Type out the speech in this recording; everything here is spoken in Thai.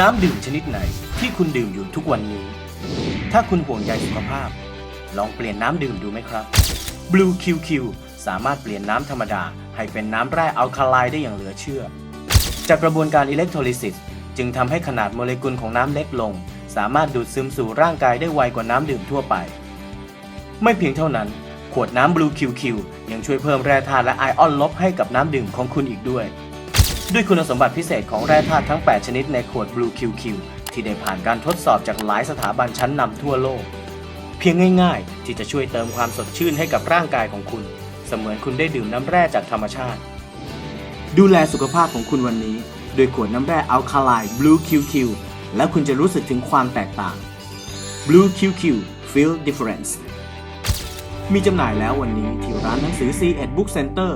น้ำดื่มชนิดไหนที่คุณดื่มอยู่ทุกวันนี้ ถ้าคุณห่วงใยสุขภาพ ลองเปลี่ยนน้ำดื่มดูไหมครับ Blue QQ สามารถเปลี่ยนน้ำธรรมดา ให้เป็นน้ำแร่อัลคาไลน์ได้อย่างเหลือเชื่อ จากกระบวนการอิเล็กโทรลิซิสจึงทำให้ขนาดโมเลกุลของน้ำเล็กลง สามารถดูดซึมสู่ร่างกายได้ไวกว่าน้ำดื่มทั่วไป ไม่เพียงเท่านั้น ขวดน้ำ Blue QQ ยังช่วยเพิ่มแร่ธาตุและไอออนลบให้กับน้ำดื่มของคุณอีกด้วย ด้วยคุณสมบัติพิเศษของแร่ธาตุทั้ง 8 ชนิดในขวด Blue QQ ที่ได้ผ่านการทดสอบจากหลายสถาบันชั้นนำทั่วโลก เพียงง่ายๆ ที่จะช่วยเติมความสดชื่นให้กับร่างกายของคุณ เสมือนคุณได้ดื่มน้ำแร่จากธรรมชาติ ดูแลสุขภาพของคุณวันนี้ด้วยขวดน้ำแร่อัลคาไลน์ Blue QQ และคุณจะรู้สึกถึงความแตกต่าง Blue QQ Feel Difference มีจำหน่ายแล้ววันนี้ที่ร้านหนังสือ C1 Book Center